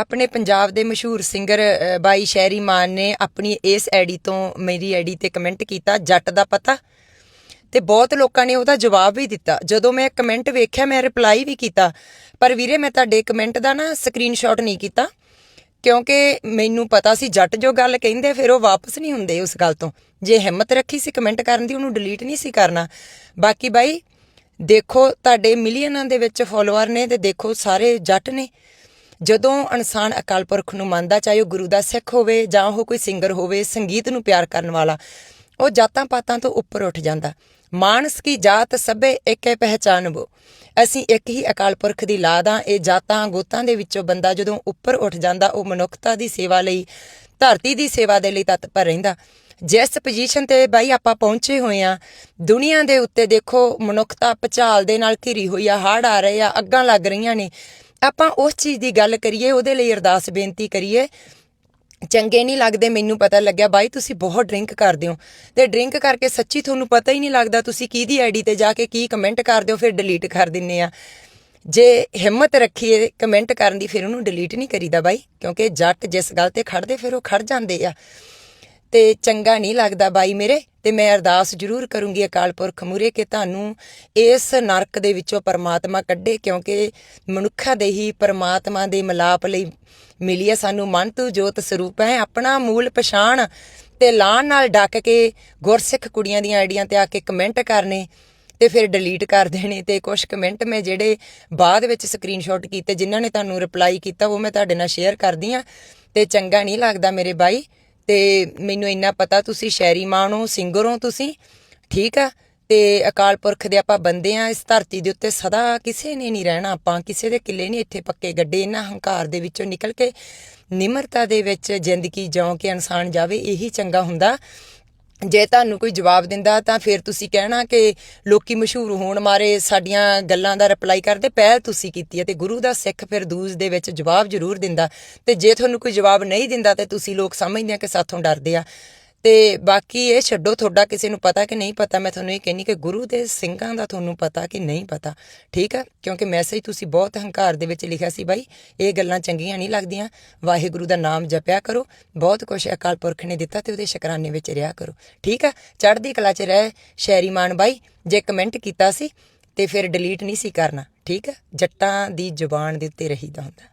ਆਪਣੇ ਪੰਜਾਬ ਦੇ ਮਸ਼ਹੂਰ ਸਿੰਗਰ ਬਾਈ ਸ਼ਹਿਰੀ ਮਾਨ ਨੇ ਆਪਣੀ ਇਸ ਐਡੀ ਤੋਂ ਮੇਰੀ ਐਡੀ ਤੇ ਕਮੈਂਟ ਕੀਤਾ, ਜੱਟ ਦਾ ਪਤਾ। ਤੇ ਬਹੁਤ ਲੋਕਾਂ ਨੇ ਉਹਦਾ ਜਵਾਬ ਵੀ ਦਿੱਤਾ। ਜਦੋਂ ਮੈਂ ਕਮੈਂਟ ਵੇਖਿਆ, ਮੈਂ ਰਿਪਲਾਈ ਵੀ ਕੀਤਾ। ਪਰ ਵੀਰੇ, ਮੈਂ ਤੁਹਾਡੇ ਕਮੈਂਟ ਦਾ ਨਾ ਸਕਰੀਨਸ਼ਾਟ ਨਹੀਂ ਕੀਤਾ, ਕਿਉਂਕਿ ਮੈਨੂੰ ਪਤਾ ਸੀ ਜੱਟ ਜੋ ਗੱਲ ਕਹਿੰਦੇ ਫਿਰ ਉਹ ਵਾਪਸ ਨਹੀਂ ਹੁੰਦੇ ਉਸ ਗੱਲ ਤੋਂ। ਜੇ ਹਿੰਮਤ ਰੱਖੀ ਸੀ ਕਮੈਂਟ ਕਰਨ ਦੀ, ਉਹਨੂੰ ਡਿਲੀਟ ਨਹੀਂ ਸੀ ਕਰਨਾ। ਬਾਕੀ ਬਾਈ, ਦੇਖੋ, ਤੁਹਾਡੇ ਮਿਲੀਅਨਾਂ ਦੇ ਵਿੱਚ ਫਾਲੋਅਰ ਨੇ ਤੇ ਦੇਖੋ, ਸਾਰੇ ਜੱਟ ਨੇ। ਜਦੋਂ ਇਨਸਾਨ ਅਕਾਲ ਪੁਰਖ ਨੂੰ ਮੰਨਦਾ ਚਾਹੇ ਉਹ ਗੁਰੂ ਦਾ ਸਿੱਖ ਹੋਵੇ ਜਾਂ ਉਹ ਕੋਈ ਸਿੰਗਰ ਹੋਵੇ, ਸੰਗੀਤ ਨੂੰ ਪਿਆਰ ਕਰਨ ਵਾਲਾ, ਉਹ ਜਾਤਾਂ ਪਾਤਾਂ ਤੋਂ ਉੱਪਰ ਉੱਠ ਜਾਂਦਾ। ਮਾਨਸ ਕੀ ਜਾਤ ਸਭੇ ਇੱਕੇ ਪਹਿਚਾਨਬੋ। ਅਸੀਂ ਇੱਕ ਹੀ ਅਕਾਲ ਪੁਰਖ ਦੀ ਲਾਦ ਹਾਂ ਇਹ ਜਾਤਾਂ ਗੋਤਾਂ ਦੇ ਵਿੱਚੋਂ ਬੰਦਾ ਜਦੋਂ ਉੱਪਰ ਉੱਠ ਜਾਂਦਾ, ਉਹ ਮਨੁੱਖਤਾ ਦੀ ਸੇਵਾ ਲਈ, ਧਰਤੀ ਦੀ ਸੇਵਾ ਦੇ ਲਈ ਤਤਪਰ ਰਹਿੰਦਾ। ਜਿਸ ਪੋਜੀਸ਼ਨ ਤੇ ਬਾਈ ਆਪਾਂ ਪਹੁੰਚੇ ਹੋਏ ਆ, ਦੁਨੀਆ ਦੇ ਉੱਤੇ ਦੇਖੋ, ਮਨੁੱਖਤਾ ਪਚਾਲ ਦੇ ਨਾਲ ਘਿਰੀ ਹੋਈ ਆ, ਹੜ ਆ ਰਹੇ ਆ, ਅੱਗਾਂ ਲੱਗ ਰਹੀਆਂ ਨੇ। ਆਪਾਂ ਉਸ ਚੀਜ਼ ਦੀ ਗੱਲ ਕਰੀਏ, ਉਹਦੇ ਲਈ ਅਰਦਾਸ ਬੇਨਤੀ ਕਰੀਏ। ਚੰਗੇ ਨਹੀਂ ਲੱਗਦੇ, ਮੈਨੂੰ ਪਤਾ ਲੱਗਿਆ, ਬਾਈ ਤੁਸੀਂ ਬਹੁਤ ਡਰਿੰਕ ਕਰਦੇ ਹੋ। ਤੇ ਡਰਿੰਕ ਕਰਕੇ ਸੱਚੀ ਤੁਹਾਨੂੰ ਪਤਾ ਹੀ ਨਹੀਂ ਲੱਗਦਾ ਤੁਸੀਂ ਕਿਹਦੀ ਆਈਡੀ ਤੇ ਜਾ ਕੇ ਕੀ ਕਮੈਂਟ ਕਰਦੇ ਹੋ, ਫਿਰ ਡਿਲੀਟ ਕਰ ਦਿੰਨੇ ਆ। ਜੇ ਹਿੰਮਤ ਰੱਖੀਏ ਕਮੈਂਟ ਕਰਨ ਦੀ, ਫਿਰ ਉਹਨੂੰ ਡਿਲੀਟ ਨਹੀਂ ਕਰੀਦਾ ਬਾਈ, ਕਿਉਂਕਿ ਜੱਟ ਜਿਸ ਗੱਲ ਤੇ ਖੜਦੇ ਫਿਰ ਉਹ ਖੜ ਜਾਂਦੇ ਆ। ਤੇ ਚੰਗਾ ਨਹੀਂ ਲੱਗਦਾ ਬਾਈ ਮੇਰੇ। ਤੇ ਮੈਂ ਅਰਦਾਸ ਜ਼ਰੂਰ ਕਰੂੰਗੀ ਅਕਾਲ ਪੁਰਖ ਮੂਰੇ ਕਿ ਤੁਹਾਨੂੰ ਇਸ ਨਰਕ ਦੇ ਵਿੱਚੋਂ ਪਰਮਾਤਮਾ ਕੱਢੇ, ਕਿਉਂਕਿ ਮਨੁੱਖਾਂ ਦੇ ਹੀ ਪਰਮਾਤਮਾ ਦੇ ਮਿਲਾਪ ਲਈ ਮਿਲੀ ਹੈ ਸਾਨੂੰ ਮਨ ਤੂੰ ਜੋਤ ਸਰੂਪ ਹੈ। ਆਪਣਾ ਮੂਲ ਪਛਾਣ ਤੇ ਲਾਣ ਨਾਲ ਡੱਕ ਕੇ ਗੁਰਸਿੱਖ ਕੁੜੀਆਂ ਦੀਆਂ ਆਈਡੀਆਂ ਤੇ ਆ ਕੇ ਕਮੈਂਟ ਕਰਨੇ ਤੇ ਫਿਰ ਡਿਲੀਟ ਕਰ ਦੇਣੇ ਤੇ ਕੁਝ ਕਮੈਂਟ ਮੈਂ ਜਿਹੜੇ ਬਾਅਦ ਵਿੱਚ ਸਕਰੀਨਸ਼ਾਟ ਕੀਤੇ, ਜਿਨ੍ਹਾਂ ਨੇ ਤੁਹਾਨੂੰ ਰਿਪਲਾਈ ਕੀਤਾ, ਉਹ ਮੈਂ ਤੁਹਾਡੇ ਨਾਲ ਸ਼ੇਅਰ ਕਰਦੀ ਆ ਤੇ ਚੰਗਾ ਨਹੀਂ ਲੱਗਦਾ ਮੇਰੇ ਬਾਈ। ਤੇ ਮੈਨੂੰ ਇੰਨਾ ਪਤਾ ਤੁਸੀਂ ਸ਼ੈਰੀ ਮਾਣ ਹੋ ਸਿੰਗਰ ਹੋ ਤੁਸੀਂ, ਠੀਕ ਆ? ਤੇ ਅਕਾਲ ਪੁਰਖ ਦੇ ਆਪਾਂ ਬੰਦੇ ਆ, ਇਸ ਧਰਤੀ ਦੇ ਉੱਤੇ ਸਦਾ ਕਿਸੇ ਨੇ ਨਹੀਂ ਰਹਿਣਾ, ਆਪਾਂ ਕਿਸੇ ਦੇ ਕਿੱਲੇ ਨਹੀਂ ਇੱਥੇ ਪੱਕੇ ਗੱਡੇ ਇਹਨਾਂ ਹੰਕਾਰ ਦੇ ਵਿੱਚੋਂ ਨਿਕਲ ਕੇ ਨਿਮਰਤਾ ਦੇ ਵਿੱਚ ਜ਼ਿੰਦਗੀ ਜਿਉਂ ਕੇ ਇਨਸਾਨ ਜਾਵੇ, ਇਹੀ ਚੰਗਾ ਹੁੰਦਾ। ਜੇ ਤੁਹਾਨੂੰ ਕੋਈ ਜਵਾਬ ਦਿੰਦਾ ਤਾਂ ਫਿਰ ਤੁਸੀਂ ਕਹਿਣਾ ਕਿ ਲੋਕੀ ਮਸ਼ਹੂਰ ਹੋਣ ਮਾਰੇ ਸਾਡੀਆਂ ਗੱਲਾਂ ਦਾ ਰਿਪਲਾਈ ਕਰਦੇ ਪਹਿਲ ਤੁਸੀਂ ਕੀਤੀ ਹੈ ਤੇ ਗੁਰੂ ਦਾ ਸਿੱਖ ਫਿਰ ਦੂਜ ਦੇ ਵਿੱਚ ਜਵਾਬ ਜ਼ਰੂਰ ਦਿੰਦਾ ਤੇ ਜੇ ਤੁਹਾਨੂੰ ਕੋਈ ਜਵਾਬ ਨਹੀਂ ਦਿੰਦਾ ਤੇ ਤੁਸੀਂ ਲੋਕ ਸਮਝਦੇ ਆ ਕਿ ਸਾਥੋਂ ਡਰਦੇ ਆ। ਤੇ ਬਾਕੀ ਇਹ ਛੱਡੋ, ਤੁਹਾਡਾ ਕਿਸੇ ਨੂੰ ਪਤਾ ਕਿ ਨਹੀਂ ਪਤਾ, ਮੈਂ ਤੁਹਾਨੂੰ ਇਹ ਕਹਿੰਨੀ ਕਿ ਗੁਰੂ ਦੇ ਸਿੰਘਾਂ ਦਾ ਤੁਹਾਨੂੰ ਪਤਾ ਕਿ ਨਹੀਂ ਪਤਾ, ਠੀਕ ਹੈ ਕਿਉਂਕਿ ਮੈਸੇਜ ਤੁਸੀਂ ਬਹੁਤ ਹੰਕਾਰ ਦੇ ਵਿੱਚ ਲਿਖਿਆ ਸੀ ਬਾਈ, ਇਹ ਗੱਲਾਂ ਚੰਗੀਆਂ ਨਹੀਂ ਲੱਗਦੀਆਂ। ਵਾਹਿਗੁਰੂ ਦਾ ਨਾਮ ਜਪਿਆ ਕਰੋ, ਬਹੁਤ ਕੁਝ ਅਕਾਲ ਪੁਰਖ ਨੇ ਦਿੱਤਾ ਤੇ ਉਹਦੇ ਸ਼ੁਕਰਾਨੇ ਵਿੱਚ ਰਿਹਾ ਕਰੋ, ਠੀਕ ਹੈ ਚੜ੍ਹਦੀ ਕਲਾ 'ਚ ਰਹਿ ਸ਼ੈਰੀ ਮਾਨ ਬਾਈ, ਜੇ ਕਮੈਂਟ ਕੀਤਾ ਸੀ ਤੇ ਫਿਰ ਡਿਲੀਟ ਨਹੀਂ ਸੀ ਕਰਨਾ, ਠੀਕ ਹੈ ਜੱਟਾਂ ਦੀ ਜ਼ੁਬਾਨ ਦੇ ਉੱਤੇ ਰਹੀਦਾ ਹੁੰਦਾ।